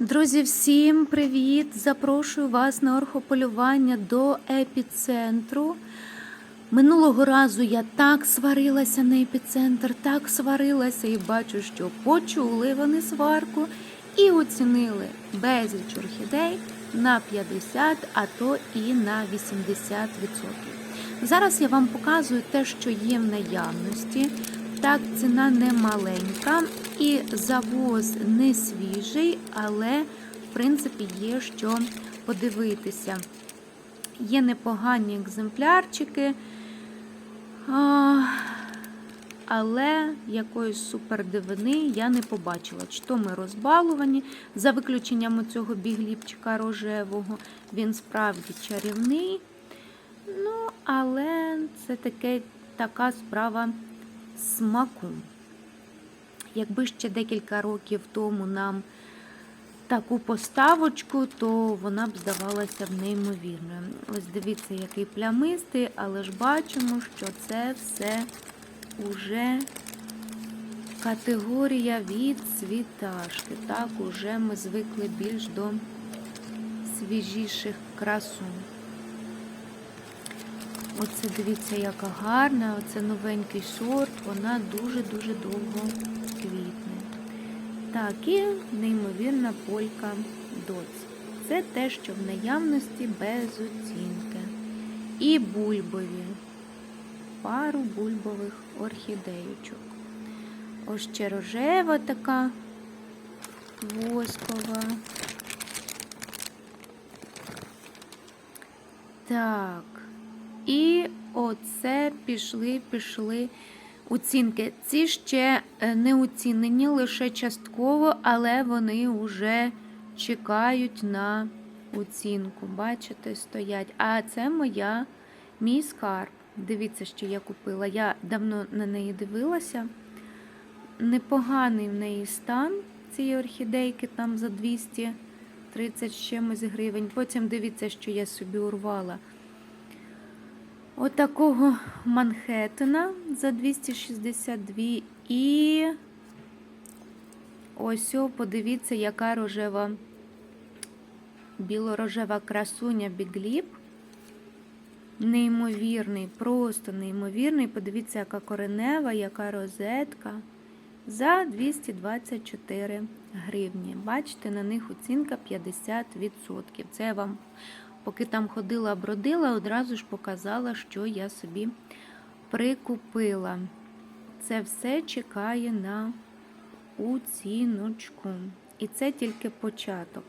Друзі, всім привіт! Запрошую вас на орхополювання до епіцентру. Минулого разу я так сварилася на епіцентр, так сварилася і бачу, що почули вони сварку і оцінили безліч орхідей на 50, а то і на 80%. Зараз я вам показую те, що є в наявності. Так, ціна не маленька і завоз не свіжий, але в принципі є що подивитися. Є непогані екземплярчики, але якоїсь супердивини я не побачила. Чи то ми розбалувані, за виключенням цього бігліпчика рожевого, він справді чарівний. Ну, але це таке, така справа смаку. Якби ще декілька років тому нам таку поставочку, то вона б здавалася б неймовірною. Ось дивіться, який плямистий, але ж бачимо, що це все уже категорія від цвіташки. Так, уже ми звикли більш до свіжіших красунь. Оце дивіться, яка гарна, оце новенький сорт, вона дуже-дуже довго квітне. Так, і неймовірна полька доц. Це те, що в наявності без оцінки. І бульбові. Пару бульбових орхідеючок. Ось ще рожева така воскова. Так. І оце пішли, пішли оцінки. Ці ще е, не оцінені лише частково, але вони вже чекають на оцінку. Бачите, стоять. А це моя мій скарб. Дивіться, що я купила. Я давно на неї дивилася. Непоганий в неї стан цієї орхідейки, там за 230 чимось гривень. Потім дивіться, що я собі урвала. Отакого Манхеттена за 262 і ось о, подивіться, яка рожева, білорожева красуня бігліп. Неймовірний, просто неймовірний. Подивіться, яка коренева, яка розетка. За 224 гривні. Бачите, на них оцінка 50%. Це вам Поки там ходила, бродила, одразу ж показала, що я собі прикупила. Це все чекає на оціночку. І це тільки початок.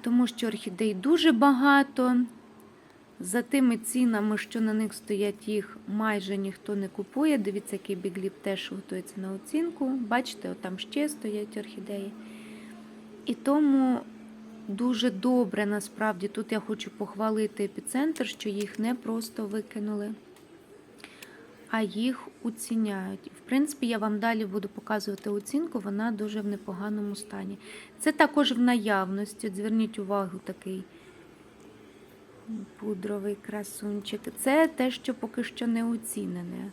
Тому що орхідей дуже багато. За тими цінами, що на них стоять, їх майже ніхто не купує. Дивіться, який бігліп теж готується на оцінку. Бачите, там ще стоять орхідеї. І тому дуже добре насправді. Тут я хочу похвалити епіцентр, що їх не просто викинули, а їх оціняють. В принципі, я вам далі буду показувати оцінку, вона дуже в непоганому стані. Це також в наявності. Зверніть увагу, такий пудровий красунчик. Це те, що поки що не оцінене.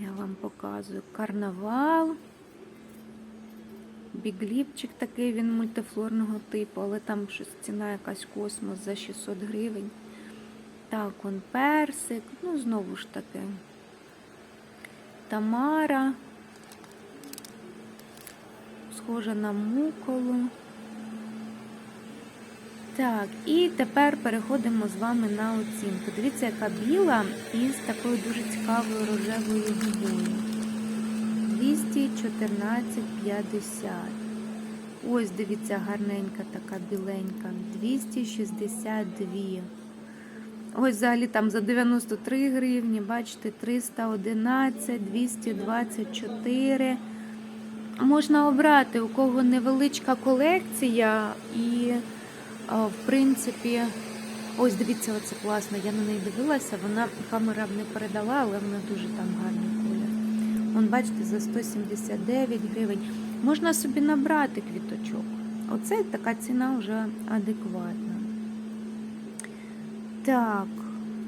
Я вам показую карнавал. Бігліпчик такий, він мультифлорного типу, але там щось ціна якась космос за 600 гривень. Так, он персик, ну, знову ж таки. Тамара. Схожа на муколу. Так, і тепер переходимо з вами на оцінку. Дивіться, яка біла із такою дуже цікавою рожевою губою. 214,50. Ось, дивіться, гарненька така біленька. 262. Ось взагалі там за 93 гривні, бачите, 311, 224. Можна обрати, у кого невеличка колекція, і, в принципі, ось дивіться, оце класно. Я на неї дивилася, вона камера не передала, але вона дуже там колір. Вон, бачите, за 179 гривень. Можна собі набрати квіточок. Оце така ціна вже адекватна. Так,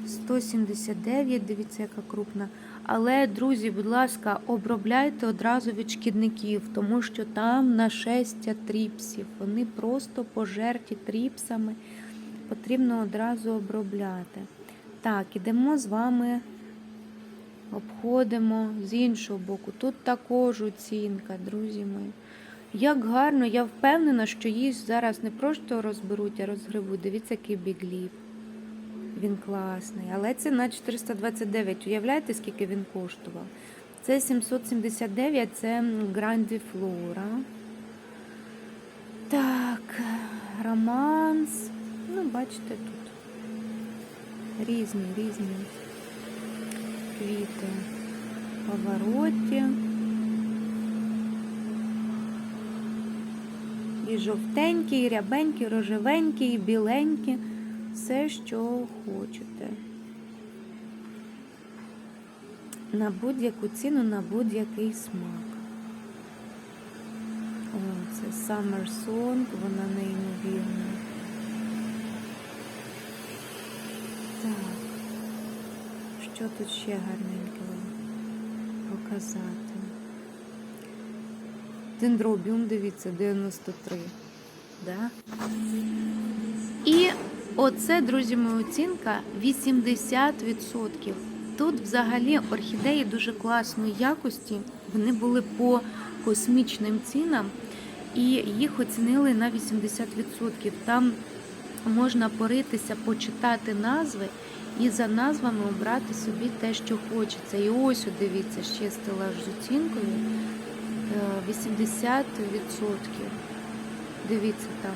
179, дивіться, яка крупна. Але, друзі, будь ласка, обробляйте одразу від шкідників, тому що там нашестя тріпсів. Вони просто пожерті тріпсами. Потрібно одразу обробляти. Так, ідемо з вами, обходимо з іншого боку. Тут також оцінка, друзі мої. Як гарно, я впевнена, що її зараз не просто розберуть, а розгребуть. Дивіться, який бігліп. Він класний. Але це на 429. Уявляєте, скільки він коштував? Це 779, це Гранді Флора. Так, романс. Ну, бачите, тут різні, різні квіти. Повороті. І жовтенькі, і рябенькі, і рожевенькі, і біленькі. Все, що хочете. На будь-яку ціну, на будь-який смак. О, це Summer Song, вона неймовірна. Так. Що тут ще гарненького показати? Дендробіум, дивіться, 93. Да? І оце, друзі, моя оцінка 80%. Тут взагалі орхідеї дуже класної якості. Вони були по космічним цінам і їх оцінили на 80%. Там можна поритися, почитати назви і за назвами обрати собі те, що хочеться. І ось, дивіться, ще стелаж з оцінкою. Е, 80%. Дивіться там.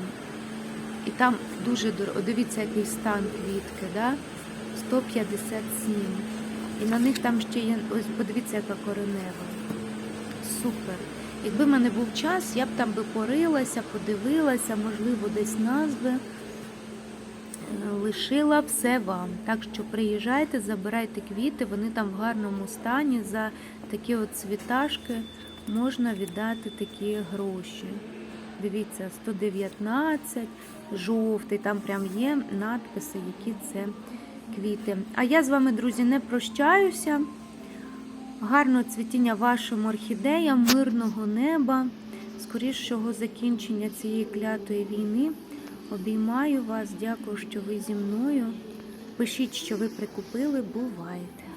І там дуже дорого. Дивіться, який стан квітки, да? 157. І на них там ще є, ось подивіться, яка коренева. Супер. Якби в мене був час, я б там би порилася, подивилася, можливо, десь назви. Лишила все вам. Так що приїжджайте, забирайте квіти, вони там в гарному стані. За такі от цвіташки можна віддати такі гроші. Дивіться, 119, жовтий, там прям є надписи, які це квіти. А я з вами, друзі, не прощаюся. Гарного цвітіння вашим орхідеям, мирного неба, скорішого закінчення цієї клятої війни. Обіймаю вас, дякую, що ви зі мною. Пишіть, що ви прикупили. Бувайте!